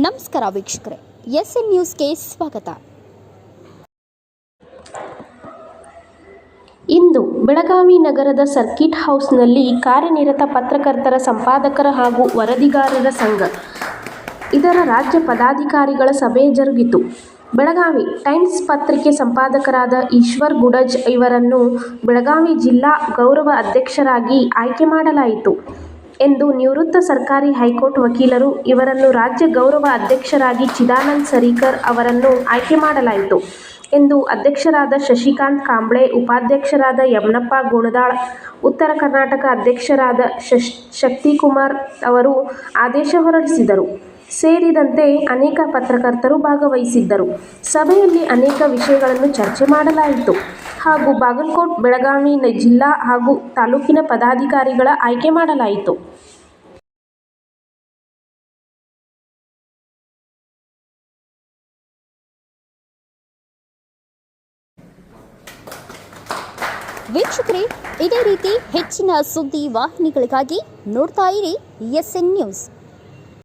ನಮಸ್ಕಾರ ವೀಕ್ಷಕರೇ S N ನ್ಯೂಸ್ಗೆ ಸ್ವಾಗತ. ಇಂದು ಬೆಳಗಾವಿ ನಗರದ ಸರ್ಕಿಟ್ ಹೌಸ್ನಲ್ಲಿ ಕಾರ್ಯನಿರತ ಪತ್ರಕರ್ತರ ಸಂಪಾದಕರ ಹಾಗೂ ವರದಿಗಾರರ ಸಂಘ. ಇದರ ರಾಜ್ಯ ಪದಾಧಿಕಾರಿಗಳ ಸಭೆ ಜರುಗಿತು. ಬೆಳಗಾವಿ ಟೈಮ್ಸ್ ಪತ್ರಿಕೆ ಸಂಪಾದಕರಾದ ಈಶ್ವರ್ ಗುಡಜ್ ಇವರನ್ನು ಬೆಳಗಾವಿ ಜಿಲ್ಲಾ ಗೌರವ ಅಧ್ಯಕ್ಷರಾಗಿ ಆಯ್ಕೆ ಮಾಡಲಾಯಿತು. ಎಂದು ನಿವೃತ್ತ ಸರ್ಕಾರಿ ಹೈಕೋರ್ಟ್ ವಕೀಲರು ಇವರನ್ನು ರಾಜ್ಯ ಗೌರವ ಅಧ್ಯಕ್ಷರಾಗಿ ಚಿದಾನಂದ್ ಸರೀಕರ್ ಅವರನ್ನು ಆಯ್ಕೆ ಮಾಡಲಾಯಿತು ಎಂದು ಅಧ್ಯಕ್ಷರಾದ ಶಶಿಕಾಂತ್ ಕಾಂಬ್ಳೆ, ಉಪಾಧ್ಯಕ್ಷರಾದ ಯಮನಪ್ಪ ಗುಣದಾಳ್, ಉತ್ತರ ಕರ್ನಾಟಕ ಅಧ್ಯಕ್ಷರಾದ ಶಶ್, ಶಕ್ತಿಕುಮಾರ್ ಅವರು ಆದೇಶ ಹೊರಡಿಸಿದರು. ಸೇರಿದಂತೆ ಅನೇಕ ಪತ್ರಕರ್ತರು ಭಾಗವಹಿಸಿದ್ದರು. ಸಭೆಯಲ್ಲಿ ಅನೇಕ ವಿಷಯಗಳನ್ನು ಚರ್ಚೆ ಮಾಡಲಾಯಿತು. ಹಾಗೂ ಬಾಗಲಕೋಟ್, ಬೆಳಗಾವಿ ಜಿಲ್ಲಾ ಹಾಗೂ ತಾಲೂಕಿನ ಪದಾಧಿಕಾರಿಗಳ ಆಯ್ಕೆ ಮಾಡಲಾಯಿತು. ವೀಕ್ಷಕರೇ, ಇದೇ ರೀತಿ ಹೆಚ್ಚಿನ ಸುದ್ದಿ ವಾಹಿನಿಗಳಿಗಾಗಿ ನೋಡ್ತಾ ಇರಿ ಎಸ್ ಎನ್ ನ್ಯೂಸ್.